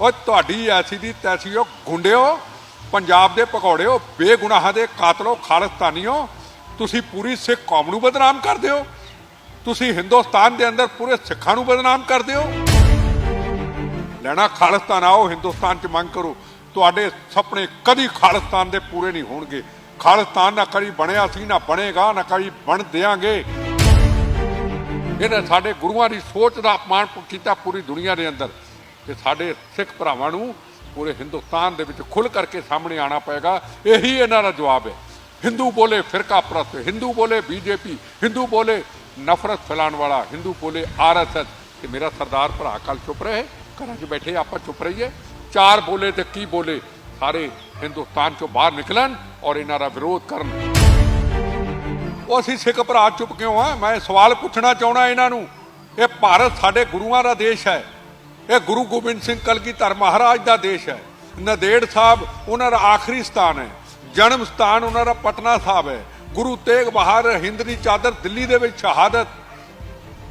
ਉਹ ਤੁਹਾਡੀ ਐਸੀ ਦੀ ਤੈਸੀ ਓ, ਗੁੰਡਿਓ, ਪੰਜਾਬ ਦੇ ਪਕੌੜਿਓ ਬੇਗੁਨਾਹਾਂ ਦੇ ਕਾਤਲੋ, ਖਾਲਿਸਤਾਨੀਓ, ਤੁਸੀਂ ਪੂਰੀ ਸਿੱਖ ਕੌਮ ਨੂੰ ਬਦਨਾਮ ਕਰਦੇ ਹੋ। ਤੁਸੀਂ ਹਿੰਦੁਸਤਾਨ ਦੇ ਅੰਦਰ ਪੂਰੇ ਸਿੱਖਾਂ ਨੂੰ ਬਦਨਾਮ ਕਰਦੇ ਹੋ। ਲੈਣਾ ਖਾਲਿਸਤਾਨ, ਆਓ ਹਿੰਦੁਸਤਾਨ ਚ ਮੰਗ ਕਰੋ। ਤੁਹਾਡੇ ਸੁਪਨੇ ਕਦੀ ਖਾਲਿਸਤਾਨ ਦੇ ਪੂਰੇ ਨਹੀਂ ਹੋਣਗੇ। ਖਾਲਿਸਤਾਨ ਨਾ ਕਦੀ ਬਣਿਆ ਸੀ, ਨਾ ਬਣੇਗਾ, ਨਾ ਕਦੀ ਬਣ ਦਿਆਂਗੇ ਇਹਨੇ ਸਾਡੇ ਗੁਰੂਆਂ ਦੀ ਸੋਚ ਦਾ ਅਪਮਾਨ ਕੀਤਾ ਪੂਰੀ ਦੁਨੀਆ ਦੇ ਅੰਦਰ। ਤੇ ਸਾਡੇ ਸਿੱਖ ਭਰਾਵਾਂ ਨੂੰ ਪੂਰੇ ਹਿੰਦੁਸਤਾਨ ਦੇ ਵਿੱਚ ਖੁੱਲ ਕਰਕੇ ਸਾਹਮਣੇ ਆਣਾ ਪਏਗਾ। ਇਹੀ ਇਹਨਾਂ ਦਾ ਜਵਾਬ ਹੈ। ਹਿੰਦੂ ਬੋਲੇ ਫਿਰਕਾ ਪ੍ਰਸਤ, ਹਿੰਦੂ ਬੋਲੇ ਬੀਜੇਪੀ, ਹਿੰਦੂ ਬੋਲੇ ਨਫ਼ਰਤ ਫੈਲਾਉਣ ਵਾਲਾ, ਹਿੰਦੂ ਬੋਲੇ ਆਰਐਸਐਸ ਤੇ ਮੇਰਾ ਸਰਦਾਰ ਭਰਾ ਕੱਲ ਚੁੱਪ ਰਹੇ, ਘਰਾਂ 'ਚ ਬੈਠੇ ਆਪਾਂ ਚੁੱਪ ਰਹੀਏ। ਚਾਰ ਬੋਲੇ ਤੇ ਕੀ ਬੋਲੇ, ਸਾਰੇ ਹਿੰਦੁਸਤਾਨ 'ਚੋਂ ਬਾਹਰ ਨਿਕਲਣ ਔਰ ਇਹਨਾਂ ਦਾ ਵਿਰੋਧ ਕਰਨ। ਉਹ ਅਸੀਂ ਸਿੱਖ ਭਰਾ ਚੁੱਪ ਕਿਉਂ ਆ? ਮੈਂ ਸਵਾਲ ਪੁੱਛਣਾ ਚਾਹਣਾ ਇਹਨਾਂ ਨੂੰ, ਇਹ ਭਾਰਤ ਸਾਡੇ ਗੁਰੂਆਂ ਦਾ ਦੇਸ਼ ਹੈ। ਇਹ ਗੁਰੂ ਗੋਬਿੰਦ ਸਿੰਘ ਕਲਗੀਧਰ ਮਹਾਰਾਜ ਦਾ ਦੇਸ਼ ਹੈ। ਨਦੇੜ ਸਾਹਿਬ ਉਹਨਾਂ ਦਾ ਆਖਰੀ ਸਥਾਨ ਹੈ। ਜਨਮ ਸਥਾਨ ਉਹਨਾਂ ਦਾ ਪਟਨਾ ਸਾਹਿਬ ਹੈ। ਗੁਰੂ ਤੇਗ ਬਹਾਦਰ ਹਿੰਦਰੀ ਚਾਦਰ ਦਿੱਲੀ ਦੇ ਵਿੱਚ ਸ਼ਹਾਦਤ।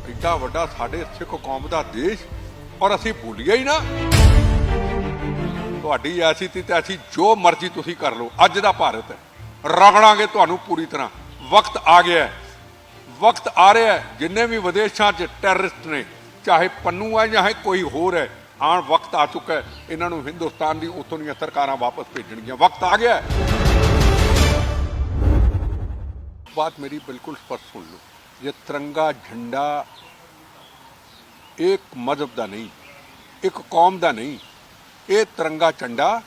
ਇੱਡਾ ਵੱਡਾ ਸਾਡੇ ਸਿੱਖ ਕੌਮ ਦਾ ਦੇਸ਼। ਔਰ ਅਸੀਂ ਭੁੱਲੀਏ ਹੀ ਨਾ। ਤੁਹਾਡੀ ਐਸੀ ਤੀ ਤੇ ਅਸੀਂ ਜੋ ਮਰਜ਼ੀ ਤੁਸੀਂ ਕਰ ਲਓ, ਅੱਜ ਦਾ ਭਾਰਤ ਹੈ। ਰਗੜਾਂਗੇ ਤੁਹਾਨੂੰ ਪੂਰੀ ਤਰ੍ਹਾਂ। ਵਕਤ ਆ ਗਿਆ ਹੈ। ਵਕਤ ਆ ਰਿਹਾ ਹੈ। ਜਿੰਨੇ ਵੀ ਵਿਦੇਸ਼ਾਂ 'ਚ ਟੈਰਰਿਸਟ ਨੇ ਚਾਹੇ ਪੰਨੂ ਹੈ ਜਾਂ ਕੋਈ ਹੋਰ ਹੈ ਆਣ ਵਕਤ ਆ ਚੁੱਕਾ ਹੈ। ਇਹਨਾਂ ਨੂੰ ਹਿੰਦੁਸਤਾਨ ਦੀ ਉਥੋਂ ਦੀਆਂ ਸਰਕਾਰਾਂ ਵਾਪਸ ਭੇਜਣਗੀਆਂ। ਵਕਤ ਆ ਗਿਆ ਬਾਤ ਮੇਰੀ ਬਿਲਕੁਲ ਸਪਸ਼ਟ ਸੁਣ ਲਓ। ਇਹ ਤਿਰੰਗਾ ਝੰਡਾ ਇੱਕ ਮذਹਬ ਦਾ ਨਹੀਂ, ਇੱਕ ਕੌਮ ਦਾ ਨਹੀਂ, ਇਹ ਤਿਰੰਗਾ ਝੰਡਾ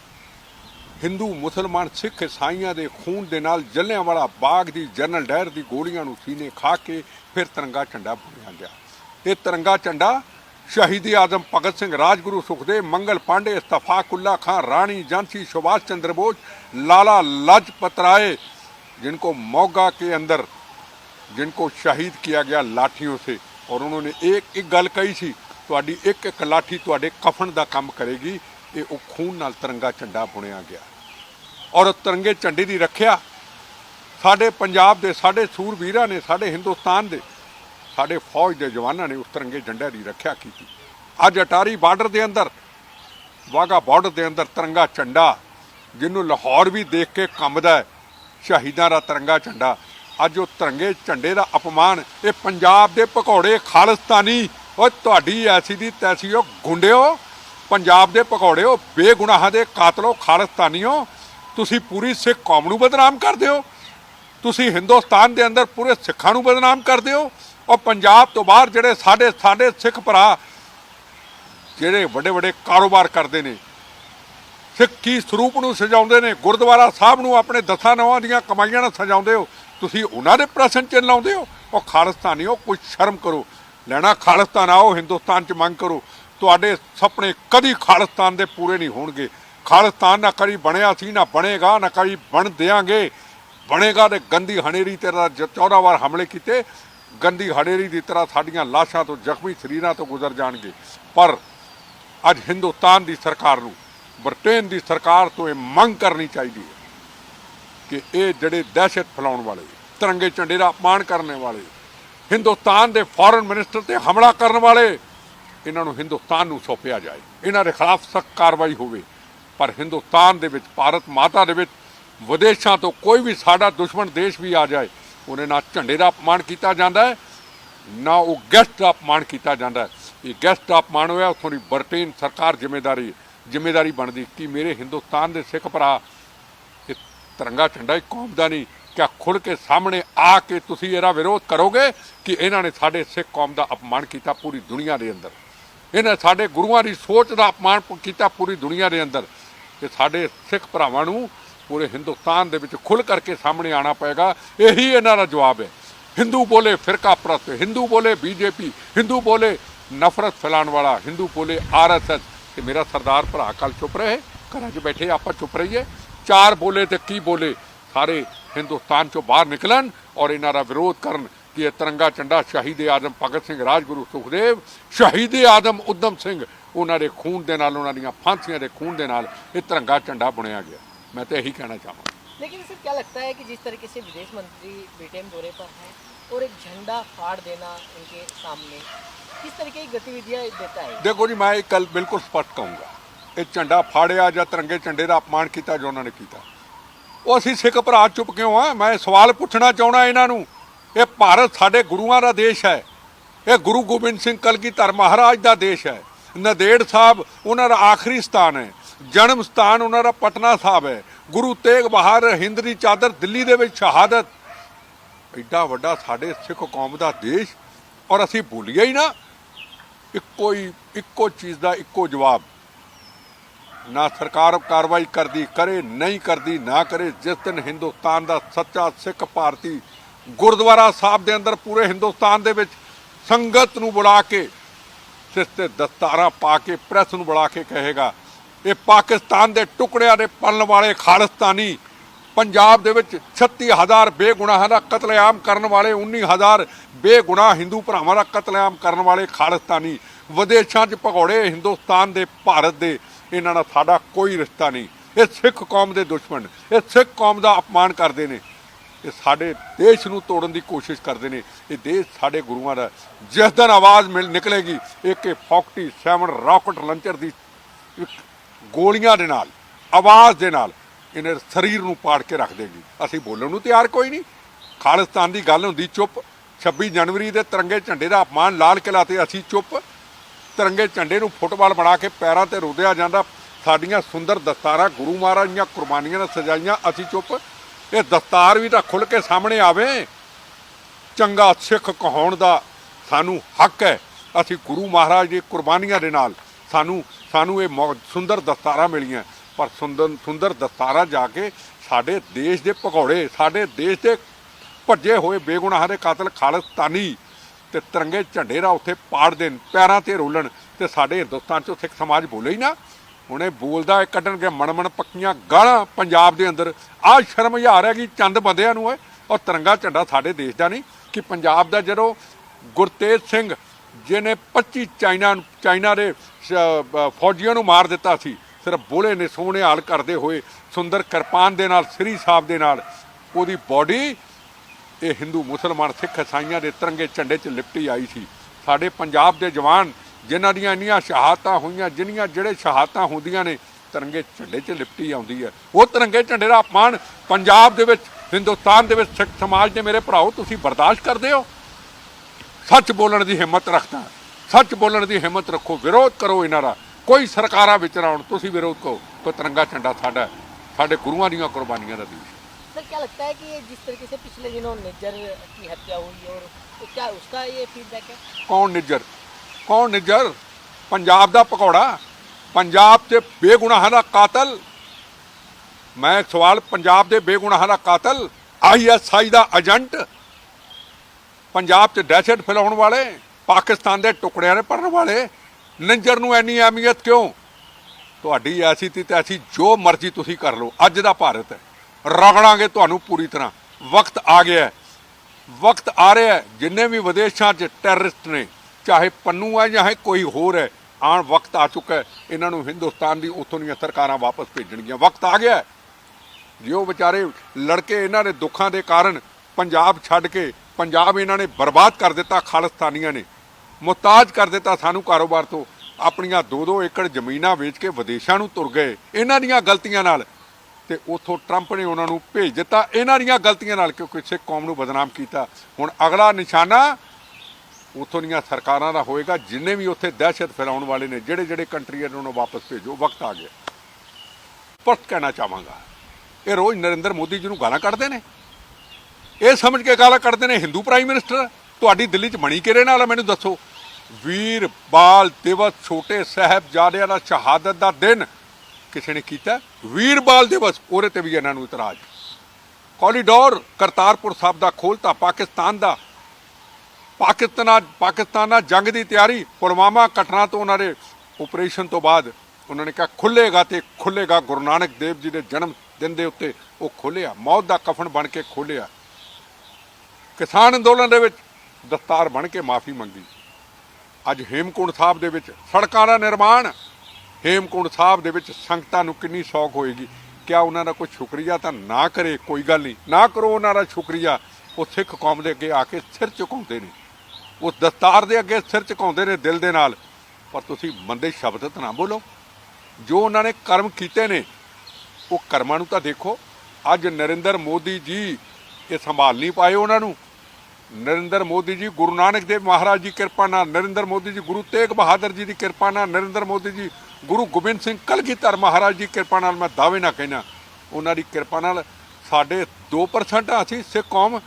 ਹਿੰਦੂ, ਮੁਸਲਮਾਨ, ਸਿੱਖ ਇਸਾਈਆਂ ਦੇ ਖੂਨ ਦੇ ਨਾਲ ਜਲਿਆਂ ਵਾਲਾ ਬਾਗ ਦੀ ਜਨਰਲ ਡਾਇਰ ਦੀ ਗੋਲੀਆਂ ਨੂੰ ਸੀਨੇ ਖਾ ਕੇ ਫਿਰ ਤਿਰੰਗਾ ਝੰਡਾ ਬੁਣਿਆ ਗਿਆ। ਇਹ ਤਿਰੰਗਾ ਝੰਡਾ ਸ਼ਹੀਦੀ ਆਜ਼ਮ ਭਗਤ ਸਿੰਘ ਰਾਜਗੁਰੂ ਸੁਖਦੇਵ ਮੰਗਲ ਪਾਂਡੇ, ਇਸਤਫਾ ਕੁੱਲਾ ਖਾਨ ਰਾਣੀ जानसी सुभाष चंद्र बोस लाला लाजपत राय जिनको मोगा के अंदर ਸ਼ਹੀਦ शहीद ਗਿਆ गया ਸੇ। ਔਰ ਉਹਨਾਂ ਨੇ एक ਇੱਕ ਗੱਲ ਕਹੀ ਸੀ, ਤੁਹਾਡੀ ਇੱਕ ਇੱਕ ਲਾਠੀ ਤੁਹਾਡੇ ਕਫਨ ਦਾ ਕੰਮ ਕਰੇਗੀ ਇਹ ਉਹ ਖੂਨ ਨਾਲ ਤਿਰੰਗਾ ਝੰਡਾ ਬੁਣਿਆ ਗਿਆ। ਔਰ ਤਿਰੰਗੇ ਝੰਡੇ ਦੀ ਰੱਖਿਆ, ਸਾਡੇ ਪੰਜਾਬ ਦੇ ਸਾਡੇ ਸੂਰਵੀਰਾਂ ਨੇ, ਸਾਡੇ ਹਿੰਦੁਸਤਾਨ ਦੇ ਸਾਡੇ ਫੌਜ ਦੇ ਜਵਾਨਾਂ ਨੇ ਉਸ ਤਿਰੰਗੇ ਝੰਡੇ ਦੀ ਰੱਖਿਆ ਕੀਤੀ। ਅੱਜ ਅਟਾਰੀ ਬਾਰਡਰ ਦੇ ਅੰਦਰ ਵਾਗਾ ਬਾਰਡਰ ਦੇ ਅੰਦਰ ਤਿਰੰਗਾ ਝੰਡਾ, ਜਿਹਨੂੰ ਲਾਹੌਰ ਵੀ ਦੇਖ ਕੇ ਕੰਬਦਾ ਹੈ, ਸ਼ਹੀਦਾਂ ਦਾ ਤਿਰੰਗਾ ਝੰਡਾ। ਅੱਜ ਉਹ ਤਿਰੰਗੇ ਝੰਡੇ ਦਾ ਅਪਮਾਨ, ਇਹ ਪੰਜਾਬ ਦੇ ਪਕੌੜੇ ਖਾਲਿਸਤਾਨੀ ਓ ਤੁਹਾਡੀ ਐਸੀ ਦੀ ਤੈਸੀ ਓ, ਗੁੰਡਿਓ, ਪੰਜਾਬ ਦੇ ਪਕੌੜਿਓ ਬੇਗੁਨਾਹਾਂ ਦੇ ਕਾਤਲੋ ਖਾਲਸਤਾਨੀਓ, ਤੁਸੀਂ ਪੂਰੀ ਸਿੱਖ ਕੌਮ ਨੂੰ ਬਦਨਾਮ ਕਰਦੇ ਹੋ। ਤੁਸੀਂ ਹਿੰਦੁਸਤਾਨ ਦੇ ਅੰਦਰ ਪੂਰੇ ਸਿੱਖਾਂ ਨੂੰ ਬਦਨਾਮ ਕਰਦੇ ਹੋ। ਔਰ ਪੰਜਾਬ ਤੋਂ ਬਾਹਰ ਜਿਹੜੇ ਸਾਡੇ ਸਾਡੇ ਸਿੱਖ ਭਰਾ ਜਿਹੜੇ ਵੱਡੇ ਵੱਡੇ ਕਾਰੋਬਾਰ ਕਰਦੇ ਨੇ, ਸਿੱਖੀ ਸਰੂਪ ਨੂੰ ਸਜਾਉਂਦੇ ਨੇ, ਗੁਰਦੁਆਰਾ ਸਾਹਿਬ ਨੂੰ ਆਪਣੇ ਦਸਾਂ ਨਵਾਂ ਦੀਆਂ ਕਮਾਈਆਂ ਨਾਲ ਸਜਾਉਂਦੇ ਹੋ, ਤੁਸੀਂ ਉਹਨਾਂ ਦੇ ਪ੍ਰਸ਼ਨ ਚਿੰਨ੍ਹ ਲਾਉਂਦੇ ਹੋ? ਉਹ ਖਾਲਿਸਤਾਨੀਓ ਕੁਝ ਸ਼ਰਮ ਕਰੋ। ਲੈਣਾ ਖਾਲਿਸਤਾਨ ਆਓ, ਹਿੰਦੁਸਤਾਨ ਚ ਮੰਗ ਕਰੋ। ਤੁਹਾਡੇ ਸੁਪਨੇ ਕਦੀ ਖਾਲਿਸਤਾਨ ਦੇ ਪੂਰੇ ਨਹੀਂ ਹੋਣਗੇ। ਖਾਲਿਸਤਾਨ ਨਾ ਕਦੀ ਬਣਿਆ ਸੀ, ਨਾ ਬਣੇਗਾ, ਨਾ ਕਦੀ ਬਣ ਦਿਆਂਗੇ। ਬਣੇਗਾ ਤੇ ਗੰਦੀ ਹਨੇਰੀ ਤੇਰਾ 14 ਵਾਰ ਹਮਲੇ ਕੀਤੇ। ਗੰਦੀ ਹੜੇਰੀ ਦੀ ਤਰ੍ਹਾਂ ਸਾਡੀਆਂ ਲਾਸ਼ਾਂ ਤੋਂ ਜ਼ਖਮੀ ਸਰੀਰਾਂ ਤੋਂ ਗੁਜ਼ਰ ਜਾਣਗੇ। ਪਰ ਅੱਜ ਹਿੰਦੁਸਤਾਨ ਦੀ ਸਰਕਾਰ ਨੂੰ, ਬ੍ਰਿਟੇਨ ਦੀ ਸਰਕਾਰ ਤੋਂ ਇਹ ਮੰਗ ਕਰਨੀ ਚਾਹੀਦੀ ਹੈ ਕਿ ਇਹ ਜਿਹੜੇ ਦਹਿਸ਼ਤ ਫੈਲਾਉਣ ਵਾਲੇ, ਤਿਰੰਗੇ ਝੰਡੇ ਦਾ ਅਪਮਾਨ ਕਰਨ ਵਾਲੇ, ਹਿੰਦੁਸਤਾਨ ਦੇ ਫੋਰਨ ਮਿਨਿਸਟਰ ਤੇ ਹਮਲਾ ਕਰਨ ਵਾਲੇ, ਇਹਨਾਂ ਨੂੰ ਹਿੰਦੁਸਤਾਨ ਨੂੰ ਸੌਂਪਿਆ ਜਾਏ। ਇਹਨਾਂ ਦੇ ਖਿਲਾਫ ਸਖਤ ਕਾਰਵਾਈ ਹੋਵੇ। ਪਰ ਹਿੰਦੁਸਤਾਨ ਦੇ ਵਿੱਚ, ਭਾਰਤ ਮਾਤਾ ਦੇ ਵਿੱਚ, ਵਿਦੇਸ਼ਾਂ ਤੋਂ ਕੋਈ ਵੀ ਸਾਡਾ ਦੁਸ਼ਮਣ ਦੇਸ਼ ਵੀ ਆ ਜਾਏ ਉਹਨੇ ਨਾ ਝੰਡੇ ਦਾ ਅਪਮਾਨ ਕੀਤਾ ਜਾਂਦਾ ਹੈ, ਨਾ ਉਹ ਗੈਸਟ ਦਾ ਅਪਮਾਨ ਕੀਤਾ ਜਾਂਦਾ ਹੈ। ਇਹ ਗੈਸਟ ਦਾ ਅਪਮਾਨ ਹੋਇਆ, ਉੱਥੋਂ ਦੀ ਬ੍ਰਿਟੇਨ ਸਰਕਾਰ ਜ਼ਿੰਮੇਵਾਰੀ ਜ਼ਿੰਮੇਵਾਰੀ ਬਣਦੀ ਕਿ ਮੇਰੇ ਹਿੰਦੁਸਤਾਨ ਦੇ ਸਿੱਖ ਭਰਾ, ਇਹ ਤਿਰੰਗਾ ਝੰਡਾ ਹੀ ਕੌਮ ਦਾ ਨਹੀਂ, ਕਿਆ ਖੁੱਲ ਕੇ ਸਾਹਮਣੇ ਆ ਕੇ ਤੁਸੀਂ ਇਹਦਾ ਵਿਰੋਧ ਕਰੋਗੇ ਕਿ ਇਹਨਾਂ ਨੇ ਸਾਡੇ ਸਿੱਖ ਕੌਮ ਦਾ ਅਪਮਾਨ ਕੀਤਾ ਪੂਰੀ ਦੁਨੀਆ ਦੇ ਅੰਦਰ? ਇਹਨਾਂ ਸਾਡੇ ਗੁਰੂਆਂ ਦੀ ਸੋਚ ਦਾ ਅਪਮਾਨ ਕੀਤਾ ਪੂਰੀ ਦੁਨੀਆ ਦੇ ਅੰਦਰ। ਤੇ ਸਾਡੇ ਸਿੱਖ ਭਰਾਵਾਂ ਨੂੰ ਪੂਰੇ ਹਿੰਦੁਸਤਾਨ ਦੇ ਵਿੱਚ ਖੁੱਲ ਕਰਕੇ ਸਾਹਮਣੇ ਆਣਾ ਪਏਗਾ। ਇਹੀ ਇਹਨਾਂ ਦਾ ਜਵਾਬ ਹੈ। ਹਿੰਦੂ ਬੋਲੇ ਫਿਰਕਾ ਪ੍ਰਸਤ ਹਿੰਦੂ ਬੋਲੇ ਬੀਜੇਪੀ, ਹਿੰਦੂ ਬੋਲੇ ਨਫ਼ਰਤ ਫੈਲਾਉਣ ਵਾਲਾ, ਹਿੰਦੂ ਬੋਲੇ ਆਰਐਸਐਸ ਤੇ ਮੇਰਾ ਸਰਦਾਰ ਭਰਾ ਕੱਲ ਚੁੱਪ ਰਹੇ। ਘਰਾਂ 'ਚ ਬੈਠੇ ਆਪਾਂ ਚੁੱਪ ਰਹੀਏ। ਚਾਰ ਬੋਲੇ ਤੇ ਕੀ ਬੋਲੇ? ਸਾਰੇ ਹਿੰਦੁਸਤਾਨ 'ਚੋਂ ਬਾਹਰ ਨਿਕਲਣ ਔਰ ਇਹਨਾਂ ਦਾ ਵਿਰੋਧ ਕਰਨ ਕਿ ਇਹ ਤਿਰੰਗਾ ਝੰਡਾ ਸ਼ਹੀਦ ਆਜ਼ਮ ਭਗਤ ਸਿੰਘ, ਰਾਜਗੁਰੂ ਸੁਖਦੇਵ, ਸ਼ਹੀਦ ਆਜ਼ਮ ਉਦਮ ਸਿੰਘ। ਉਹਨਾਂ ਦੇ ਖੂਨ ਦੇ ਨਾਲ, ਉਹਨਾਂ ਦੀਆਂ ਫਾਂਸੀਆਂ ਦੇ ਖੂਨ ਦੇ ਨਾਲ ਇਹ ਤਿਰੰਗਾ ਝੰਡਾ ਬੁਣਿਆ ਗਿਆ। ਮੈਂ ਤਾਂ ਇਹੀ ਕਹਿਣਾ ਚਾਹਾਂਗਾ लेकिन सर क्या लगता है कि जिस तरीके से विदेश मंत्री ब्रिटेन दौरे पर हैं और एक झंडा फाड़ देना इनके सामने किस तरीके की गतिविधियां देता है देखो जी मैं एक कल बिल्कुल स्पष्ट कहूंगा ਇਹ ਝੰਡਾ ਫਾੜਿਆ ਜਾਂ ਤਿਰੰਗੇ ਝੰਡੇ ਦਾ ਅਪਮਾਨ ਕੀਤਾ ਜੋ ਉਹਨਾਂ ਨੇ ਕੀਤਾ ਉਹ ਅਸੀਂ ਸਿੱਖ ਭਰਾ ਚੁੱਪ ਕਿਉਂ ਆ ਮੈਂ ਸਵਾਲ ਪੁੱਛਣਾ ਚਾਹਣਾ ਇਹਨਾਂ ਨੂੰ ਇਹ ਭਾਰਤ ਸਾਡੇ ਗੁਰੂਆਂ ਦਾ ਦੇਸ਼ ਹੈ ਇਹ ਗੁਰੂ ਗੋਬਿੰਦ ਸਿੰਘ ਕਲਗੀਧਰ ਮਹਾਰਾਜ ਦਾ ਦੇਸ਼ ਹੈ ਨਦੇੜ ਸਾਹਿਬ ਉਹਨਾਂ ਦਾ ਆਖਰੀ ਸਥਾਨ ਹੈ ਜਨਮ ਸਥਾਨ ਉਹਨਾਂ ਦਾ ਪਟਨਾ ਸਾਹਿਬ ਹੈ। ਗੁਰੂ ਤੇਗ ਬਹਾਦਰ ਹਿੰਦਰੀ ਚਾਦਰ ਦਿੱਲੀ ਦੇ ਵਿੱਚ ਸ਼ਹਾਦਤ। ਐਡਾ ਵੱਡਾ ਸਾਡੇ ਸਿੱਖ ਕੌਮ ਦਾ ਦੇਸ਼। ਔਰ ਅਸੀਂ ਭੁੱਲੀਏ ਹੀ ਨਾ, ਇੱਕੋ ਹੀ, ਇੱਕੋ ਚੀਜ਼ ਦਾ ਇੱਕੋ ਜਵਾਬ। ਨਾ ਸਰਕਾਰ ਕਾਰਵਾਈ ਕਰਦੀ, ਕਰੇ, ਨਹੀਂ ਕਰਦੀ, ਨਾ ਕਰੇ। ਜਿਸ ਦਿਨ ਹਿੰਦੁਸਤਾਨ ਦਾ ਸੱਚਾ ਸਿੱਖ ਭਾਰਤੀ ਗੁਰਦੁਆਰਾ ਸਾਹਿਬ ਦੇ ਅੰਦਰ ਪੂਰੇ ਹਿੰਦੁਸਤਾਨ ਦੇ ਵਿੱਚ ਸੰਗਤ ਨੂੰ ਬੁਲਾ ਕੇ, ਸਿਰ ਤੇ ਦਸਤਾਰਾਂ ਪਾ ਕੇ, ਪ੍ਰੈਸ ਨੂੰ ਬੁਲਾ ਕੇ ਕਹੇਗਾ ਇਹ ਪਾਕਿਸਤਾਨ ਦੇ ਟੁਕੜਿਆਂ ਦੇ ਪਲਣ ਵਾਲੇ ਖਾਲਿਸਤਾਨੀ ਪੰਜਾਬ ਦੇ ਵਿੱਚ 36000 ਬੇਗੁਨਾਹਾਂ ਦਾ ਕਤਲੇਆਮ ਕਰਨ ਵਾਲੇ 19000 ਬੇਗੁਨਾਹ ਹਿੰਦੂ ਭਰਾਵਾਂ ਦਾ ਕਤਲੇਆਮ ਕਰਨ ਵਾਲੇ ਖਾਲਿਸਤਾਨੀ ਵਿਦੇਸ਼ਾਂ 'ਚ ਭਗੌੜੇ ਹਿੰਦੁਸਤਾਨ ਦੇ ਭਾਰਤ ਦੇ ਇਹਨਾਂ ਨਾਲ ਸਾਡਾ ਕੋਈ ਰਿਸ਼ਤਾ ਨਹੀਂ। ਇਹ ਸਿੱਖ ਕੌਮ ਦੇ ਦੁਸ਼ਮਣ, ਇਹ ਸਿੱਖ ਕੌਮ ਦਾ ਅਪਮਾਨ ਕਰਦੇ ਨੇ। ਇਹ ਸਾਡੇ ਦੇਸ਼ ਨੂੰ ਤੋੜਨ ਦੀ ਕੋਸ਼ਿਸ਼ ਕਰਦੇ ਨੇ। ਇਹ ਦੇਸ਼ ਸਾਡੇ ਗੁਰੂਆਂ ਦਾ, ਜਿਸ ਦਿਨ ਆਵਾਜ਼ ਮਿਲ ਨਿਕਲੇਗੀ AK47 ਰਾਕਟ ਲੰਚਰ ਦੀ ਗੋਲੀਆਂ ਦੇ ਨਾਲ, ਆਵਾਜ਼ ਦੇ ਨਾਲ ਇਹਨੇ ਸਰੀਰ ਨੂੰ ਪਾੜ ਕੇ ਰੱਖ ਦੇਗੀ ਅਸੀਂ ਬੋਲਣ ਨੂੰ ਤਿਆਰ ਕੋਈ ਨਹੀਂ। ਖਾਲਿਸਤਾਨ ਦੀ ਗੱਲ ਹੁੰਦੀ ਚੁੱਪ। 26 ਜਨਵਰੀ ਦੇ ਤਿਰੰਗੇ ਝੰਡੇ ਦਾ ਅਪਮਾਨ ਲਾਲ ਕਿਲਾ ਤੇ ਅਸੀਂ ਚੁੱਪ। ਤਿਰੰਗੇ ਝੰਡੇ ਨੂੰ ਫੁੱਟਬਾਲ ਬਣਾ ਕੇ ਪੈਰਾਂ ਤੇ ਰੋਦਿਆ ਜਾਂਦਾ, ਸਾਡੀਆਂ ਸੁੰਦਰ ਦਸਤਾਰਾਂ, ਗੁਰੂ ਮਹਾਰਾਜ ਦੀਆਂ ਕੁਰਬਾਨੀਆਂ ਨਾਲ ਸਜਾਈਆਂ, ਅਸੀਂ ਚੁੱਪ। ਇਹ ਦਸਤਾਰ ਵੀ ਤਾਂ ਖੁੱਲ ਕੇ ਸਾਹਮਣੇ ਆਵੇ। ਚੰਗਾ ਸਿੱਖ ਕਹਾਉਣ ਦਾ ਸਾਨੂੰ ਹੱਕ ਹੈ। ਅਸੀਂ ਗੁਰੂ ਮਹਾਰਾਜ ਦੀ ਕੁਰਬਾਨੀਆਂ ਦੇ ਨਾਲ ਸਾਨੂੰ ਸਾਨੂੰ ਇਹ ਮੌ- ਸੁੰਦਰ ਦਸਤਾਰਾਂ ਮਿਲੀਆਂ। ਪਰ ਸੁੰਦਰ ਸੁੰਦਰ ਦਸਤਾਰਾਂ ਜਾ ਕੇ ਸਾਡੇ ਦੇਸ਼ ਦੇ ਭਗੌੜੇ, ਸਾਡੇ ਦੇਸ਼ ਦੇ ਭੱਜੇ ਹੋਏ ਬੇਗੁਨਾਹ ਦੇ ਕਾਤਲ ਖਾਲਿਸਤਾਨੀ ਤੇ ਤਿਰੰਗੇ ਝੰਡੇ ਦਾ ਉੱਥੇ ਪਾੜ ਦੇਣ, ਪੈਰਾਂ ਤੇ ਰੋਲਣ ਤੇ ਸਾਡੇ ਹਿੰਦੁਸਤਾਨ 'ਚੋਂ ਸਿੱਖ ਸਮਾਜ ਬੋਲੇ ਹੀ ਨਾ। ਹੁਣ ਇਹ ਬੋਲਦਾ ਇਹ ਕੱਢਣਗੇ ਮਣਮਣ ਪੱਕੀਆਂ ਗਾਲਾਂ ਪੰਜਾਬ ਦੇ ਅੰਦਰ। ਆਹ ਸ਼ਰਮ ਹਜ਼ਾਰ ਹੈਗੀ, ਚੰਦ ਬੰਦਿਆਂ ਨੂੰ ਹੈ ਔਰ ਤਿਰੰਗਾ ਝੰਡਾ ਸਾਡੇ ਦੇਸ਼ ਦਾ ਨਹੀਂ, ਕਿ ਪੰਜਾਬ ਦਾ ਜਦੋਂ ਗੁਰਤੇਜ ਸਿੰਘ ਜਿਹਨੇ 25 ਚਾਈਨਾ ਚਾਈਨਾ ਦੇ ਫੌਜੀਆਂ ਨੂੰ ਮਾਰ ਦਿੱਤਾ ਸੀ, ਸਿਰਫ ਬੋਲੇ ਨੇ ਸੋਹਣੇ ਹਾਲ ਕਰਦੇ ਹੋਏ, ਸੁੰਦਰ ਕਿਰਪਾਨ ਦੇ ਨਾਲ, ਸ੍ਰੀ ਸਾਹਿਬ ਦੇ ਨਾਲ, ਉਹਦੀ ਬਾਡੀ, ਇਹ ਹਿੰਦੂ ਮੁਸਲਮਾਨ ਸਿੱਖ ਇਸਾਈਆਂ ਦੇ ਤਿਰੰਗੇ ਝੰਡੇ 'ਚ ਲਿਪਟੀ ਆਈ ਸੀ। ਸਾਡੇ ਪੰਜਾਬ ਦੇ ਜਵਾਨ, ਜਿਨ੍ਹਾਂ ਦੀਆਂ ਇੰਨੀਆਂ ਸ਼ਹਾਦਤਾਂ ਹੋਈਆਂ, ਜਿੰਨੀਆਂ ਜਿਹੜੇ ਸ਼ਹਾਦਤਾਂ ਹੁੰਦੀਆਂ ਨੇ, ਤਿਰੰਗੇ ਝੰਡੇ 'ਚ ਲਿਪਟੀ ਆਉਂਦੀ ਹੈ। ਉਹ ਤਿਰੰਗੇ ਝੰਡੇ ਦਾ ਅਪਮਾਨ ਪੰਜਾਬ ਦੇ ਵਿੱਚ, ਹਿੰਦੁਸਤਾਨ ਦੇ ਵਿੱਚ ਸਿੱਖ ਸਮਾਜ ਦੇ ਮੇਰੇ ਭਰਾਓ, ਤੁਸੀਂ ਬਰਦਾਸ਼ਤ ਕਰਦੇ ਹੋ? ਸੱਚ ਬੋਲਣ ਦੀ ਹਿੰਮਤ ਰੱਖਦਾ ਸੱਚ ਬੋਲਣ ਦੀ ਹਿੰਮਤ ਰੱਖੋ ਵਿਰੋਧ ਕਰੋ ਇਹਨਾਂ ਦਾ ਕੋਈ ਸਰਕਾਰਾਂ ਵਿੱਚ ਨਾ ਆਉਣ ਤੁਸੀਂ ਵਿਰੋਧ ਕਰੋ ਕੋਈ ਤਿਰੰਗਾ ਝੰਡਾ ਸਾਡਾ ਹੈ, ਸਾਡੇ ਗੁਰੂਆਂ ਦੀਆਂ ਕੁਰਬਾਨੀਆਂ ਦਾ ਦੇਸ਼ ਹੈ। सर क्या लगता है कि ये जिस तरीके से पिछले दिनों निज्जर की हत्या हुई और तो क्या उसका ये फीडबैक है ਕੌਣ ਨਿੱਜਰ ਕੌਣ ਨਿੱਜਰ ਪੰਜਾਬ ਦਾ ਪਕੌੜਾ ਪੰਜਾਬ ਤੇ ਬੇਗੁਨਾਹਾਂ ਦਾ ਕਾਤਲ ਮੈਂ ਸਵਾਲ ਪੰਜਾਬ ਦੇ ਬੇਗੁਨਾਹਾਂ ਦਾ ਕਾਤਲ ਆਈਐਸਆਈ ਦਾ ਏਜੰਟ ਪੰਜਾਬ 'ਚ ਦਹਿਸ਼ਤ ਫੈਲਾਉਣ ਵਾਲੇ, ਪਾਕਿਸਤਾਨ ਦੇ ਟੁਕੜਿਆਂ ਨੇ ਭਰਨ ਵਾਲੇ, ਨਿੰਜਰ ਨੂੰ ਐਨੀ ਅਹਿਮੀਅਤ ਕਿਉਂ? ਤੁਹਾਡੀ ਐਸੀ ਤੀ ਐਸੀ ਜੋ ਮਰਜ਼ੀ ਤੁਸੀਂ ਕਰ ਲਓ, ਅੱਜ ਦਾ ਭਾਰਤ ਹੈ। ਰਗੜਾਂਗੇ ਤੁਹਾਨੂੰ ਪੂਰੀ ਤਰ੍ਹਾਂ। ਵਕਤ ਆ ਗਿਆ ਹੈ। ਵਕਤ ਆ ਰਿਹਾ ਹੈ। ਜਿੰਨੇ ਵੀ ਵਿਦੇਸ਼ਾਂ 'ਚ ਟੈਰਰਿਸਟ ਨੇ, ਚਾਹੇ ਪੰਨੂ ਹੈ ਜਾਂ ਕੋਈ ਹੋਰ ਹੈ ਆਣ ਵਕਤ ਆ ਚੁੱਕਾ ਹੈ। ਇਹਨਾਂ ਨੂੰ ਹਿੰਦੁਸਤਾਨ ਦੀ ਉੱਥੋਂ ਦੀਆਂ ਸਰਕਾਰਾਂ ਵਾਪਸ ਭੇਜਣਗੀਆਂ। ਵਕਤ ਆ ਗਿਆ ਜੇ ਉਹ ਵਿਚਾਰੇ ਲੜਕੇ ਇਹਨਾਂ ਦੇ ਦੁੱਖਾਂ ਦੇ ਕਾਰਨ ਪੰਜਾਬ ਛੱਡ ਕੇ ਪੰਜਾਬ ਇਹਨਾਂ ਨੇ ਬਰਬਾਦ ਕਰ ਦਿੱਤਾ ਖਾਲਿਸਤਾਨੀਆਂ ਨੇ। ਮੁਹਤਾਜ ਕਰ ਦਿੱਤਾ ਸਾਨੂੰ ਕਾਰੋਬਾਰ ਤੋਂ। ਆਪਣੀਆਂ 2-2 ਏਕੜ ਜ਼ਮੀਨਾਂ ਵੇਚ ਕੇ ਵਿਦੇਸ਼ਾਂ ਨੂੰ ਤੁਰ ਗਏ ਇਹਨਾਂ ਦੀਆਂ ਗਲਤੀਆਂ ਨਾਲ। ਤੇ ਉਥੋਂ ਟਰੰਪ ਨੇ ਉਹਨਾਂ ਨੂੰ ਭੇਜ ਦਿੱਤਾ ਇਹਨਾਂ ਦੀਆਂ ਗਲਤੀਆਂ ਨਾਲ, ਕਿਉਂਕਿ ਸਿੱਖ ਕੌਮ ਨੂੰ ਬਦਨਾਮ ਕੀਤਾ। ਹੁਣ ਅਗਲਾ ਨਿਸ਼ਾਨਾ ਉਥੋਂ ਦੀਆਂ ਸਰਕਾਰਾਂ ਦਾ ਹੋਏਗਾ, ਜਿੰਨੇ ਵੀ ਉੱਥੇ ਦਹਿਸ਼ਤ ਫੈਲਾਉਣ ਵਾਲੇ ਨੇ ਜਿਹੜੇ ਜਿਹੜੇ ਕੰਟਰੀ ਇਹਨਾਂ ਨੂੰ ਵਾਪਸ ਭੇਜੋ, ਵਕਤ ਆ ਗਿਆ। ਸਪਸ਼ਟ ਕਹਿਣਾ ਚਾਹਾਂਗਾ। ਇਹ ਰੋਜ਼ ਨਰਿੰਦਰ ਮੋਦੀ ਜੀ ਨੂੰ ਗਾਲਾਂ ਕੱਢਦੇ ਨੇ। ਇਹ ਸਮਝ ਕੇ ਗਾਲਾਂ ਕੱਢਦੇ ਨੇ ਹਿੰਦੂ ਪ੍ਰਾਈਮ ਮਿਨਿਸਟਰ। ਤੁਹਾਡੀ ਦਿੱਲੀ 'ਚ ਮਣੀ ਕਿਹੜੇ ਨਾਲ ਮੈਨੂੰ ਦੱਸੋ। ਵੀਰ ਬਾਲ ਦਿਵਸ ਛੋਟੇ ਸਾਹਿਬਜ਼ਾਦਿਆਂ ਦਾ ਸ਼ਹਾਦਤ ਦਾ ਦਿਨ ਕਿਸੇ ਨੇ ਕੀਤਾ? ਵੀਰ ਬਾਲ ਦਿਵਸ, ਉਹਦੇ ਤੇ ਵੀ ਇਹਨਾਂ ਨੂੰ ਇਤਰਾਜ਼। ਕੋਰੀਡੋਰ ਕਰਤਾਰਪੁਰ ਸਾਹਿਬ ਦਾ ਖੋਲਤਾ ਪਾਕਿਸਤਾਨ ਦਾ। ਪਾਕਿਸਤਾਨ ਪਾਕਿਸਤਾਨ ਨਾਲ ਜੰਗ ਦੀ ਤਿਆਰੀ, ਪੁਲਵਾਮਾ ਘਟਨਾ ਤੋਂ ਉਹਨਾਂ ਦੇ ਆਪਰੇਸ਼ਨ ਤੋਂ ਬਾਅਦ ਉਹਨਾਂ ਨੇ ਕਿਹਾ ਖੁੱਲੇਗਾ ਤੇ ਖੁੱਲੇਗਾ ਗੁਰੂ ਨਾਨਕ ਦੇਵ ਜੀ ਦੇ ਜਨਮ ਦਿਨ ਦੇ ਉੱਤੇ ਉਹ ਖੋਲਿਆ ਮੌਤ ਦਾ ਕਫਨ ਬਣ ਕੇ ਖੋਲਿਆ ਕਿਸਾਨ ਅੰਦੋਲਨ ਦੇ ਵਿੱਚ ਦਸਤਾਰ ਬਣ ਕੇ ਮਾਫੀ ਮੰਗੀ। ਅੱਜ ਹੇਮਕੁੰਡ ਸਾਹਿਬ ਦੇ ਵਿੱਚ ਸੜਕਾਂ ਦਾ ਨਿਰਮਾਣ, ਹੇਮਕੁੰਡ ਸਾਹਿਬ ਦੇ ਵਿੱਚ ਸੰਗਤਾਂ ਨੂੰ ਕਿੰਨੀ ਸੌਖ ਹੋਏਗੀ। ਕਿਆ ਉਹਨਾਂ ਦਾ ਕੋਈ ਸ਼ੁਕਰੀਆ ਤਾਂ ਨਾ ਕਰੇ? ਕੋਈ ਗੱਲ ਨਹੀਂ। ਨਾ ਕਰੋ ਉਹਨਾਂ ਦਾ ਸ਼ੁਕਰੀਆ। ਉਹ ਸਿੱਖ ਕੌਮ ਦੇ ਅੱਗੇ ਆ ਕੇ ਸਿਰ ਝੁਕਾਉਂਦੇ ਨੇ। ਉਹ ਦਸਤਾਰ ਦੇ ਅੱਗੇ ਸਿਰ ਝੁਕਾਉਂਦੇ ਨੇ ਦਿਲ ਦੇ ਨਾਲ। ਪਰ ਤੁਸੀਂ ਮੰਦੇ ਸ਼ਬਦ ਤਾਂ ਨਾ ਬੋਲੋ। ਜੋ ਉਹਨਾਂ ਨੇ ਕਰਮ ਕੀਤੇ ਨੇ, ਉਹ ਕਰਮਾਂ ਨੂੰ ਤਾਂ ਦੇਖੋ। ਅੱਜ ਨਰਿੰਦਰ ਮੋਦੀ ਜੀ, ਇਹ ਸੰਭਾਲ ਨਹੀਂ ਪਾਏ ਉਹਨਾਂ ਨੂੰ। ਨਰਿੰਦਰ ਮੋਦੀ ਜੀ, ਗੁਰੂ ਨਾਨਕ ਦੇਵ ਮਹਾਰਾਜ ਦੀ ਕਿਰਪਾ ਨਾਲ, ਨਰਿੰਦਰ ਮੋਦੀ ਜੀ, ਗੁਰੂ ਤੇਗ ਬਹਾਦਰ ਜੀ ਦੀ ਕਿਰਪਾ ਨਾਲ, ਨਰਿੰਦਰ ਮੋਦੀ ਜੀ, ਗੁਰੂ ਗੋਬਿੰਦ ਸਿੰਘ ਕਲਗੀਧਰ ਮਹਾਰਾਜ ਦੀ ਕਿਰਪਾ ਨਾਲ ਮੈਂ ਦਾਅਵੇ ਨਾ ਕਹਿਣਾ, ਉਹਨਾਂ ਦੀ ਕਿਰਪਾ ਨਾਲ ਸਾਡੇ 2% ਅਸੀਂ ਸਿੱਖ ਕੌਮ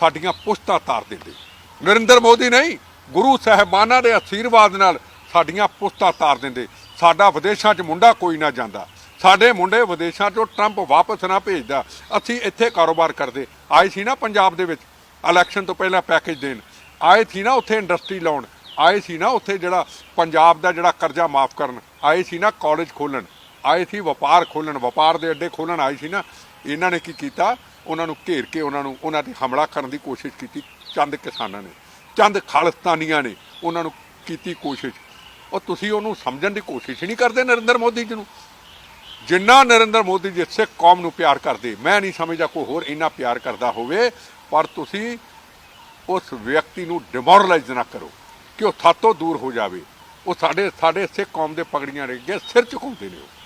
ਸਾਡੀਆਂ ਪੁਸ਼ਤਾਂ ਤਾਰ ਦਿੰਦੇ। ਨਰਿੰਦਰ ਮੋਦੀ ਨਹੀਂ, ਗੁਰੂ ਸਾਹਿਬਾਨਾਂ ਦੇ ਅਸ਼ੀਰਵਾਦ ਨਾਲ ਸਾਡੀਆਂ ਪੁਸ਼ਤਾਂ ਤਾਰ ਦਿੰਦੇ। ਸਾਡਾ ਵਿਦੇਸ਼ਾਂ 'ਚ ਮੁੰਡਾ ਕੋਈ ਨਾ ਜਾਂਦਾ। ਸਾਡੇ ਮੁੰਡੇ ਵਿਦੇਸ਼ਾਂ 'ਚੋਂ ਟਰੰਪ ਵਾਪਸ ਨਾ ਭੇਜਦਾ। ਅਸੀਂ ਇੱਥੇ ਕਾਰੋਬਾਰ ਕਰਦੇ। ਆਏ ਸੀ ਨਾ ਪੰਜਾਬ ਦੇ ਵਿੱਚ। ਇਲੈਕਸ਼ਨ ਤੋਂ ਪਹਿਲਾਂ ਪੈਕੇਜ ਦੇਣ। ਆਏ ਸੀ ਨਾ ਉੱਥੇ ਇੰਡਸਟਰੀ ਲਾਉਣ। ਆਏ ਸੀ ਨਾ ਉੱਥੇ ਜਿਹੜਾ ਪੰਜਾਬ ਦਾ ਜਿਹੜਾ ਕਰਜ਼ਾ ਮਾਫ ਕਰਨ। ਆਏ ਸੀ ਨਾ ਕਾਲਜ ਖੋਲਣ ਆਏ ਸੀ ਵਪਾਰ ਖੋਲਣ ਵਪਾਰ ਦੇ ਅੱਡੇ ਖੋਲਣ ਆਏ ਸੀ ਨਾ। ਇਹਨਾਂ ਨੇ ਕੀ ਕੀਤਾ? ਉਹਨਾਂ ਨੂੰ ਘੇਰ ਕੇ ਉਹਨਾਂ ਨੂੰ ਉਹਨਾਂ ਤੇ ਹਮਲਾ ਕਰਨ ਦੀ ਕੋਸ਼ਿਸ਼ ਕੀਤੀ ਚੰਦ ਕਿਸਾਨਾਂ ਨੇ। ਚੰਦ ਖਾਲਿਸਤਾਨੀਆਂ ਨੇ ਉਹਨਾਂ ਨੂੰ ਕੀਤੀ ਕੋਸ਼ਿਸ਼। ਉਹ ਤੁਸੀਂ ਉਹਨੂੰ ਸਮਝਣ ਦੀ ਕੋਸ਼ਿਸ਼ ਨਹੀਂ ਕਰਦੇ ਨਰਿੰਦਰ ਮੋਦੀ ਜੀ ਨੂੰ। ਜਿੰਨਾ ਨਰਿੰਦਰ ਮੋਦੀ ਜੀ ਸਿੱਖ ਕੌਮ ਨੂੰ ਪਿਆਰ ਕਰਦੇ, ਮੈਂ ਨਹੀਂ ਸਮਝਦਾ ਕੋਈ ਹੋਰ ਇੰਨਾ ਪਿਆਰ ਕਰਦਾ ਹੋਵੇ ਪਰ ਤੁਸੀਂ ਉਸ ਵਿਅਕਤੀ ਨੂੰ ਡਿਮੋਰਲਾਈਜ਼ ਨਾ ਕਰੋ ਕਿ ਉਹ ਥਾਤੋਂ ਦੂਰ ਹੋ ਜਾਵੇ। ਉਹ ਸਾਡੇ ਸਾਡੇ ਸਿੱਖ ਕੌਮ ਦੇ ਪਗੜੀਆਂ ਰਹਿ ਅੱਗੇ ਸਿਰ ਝੁਕਾਉਂਦੇ ਨੇ ਉਹ।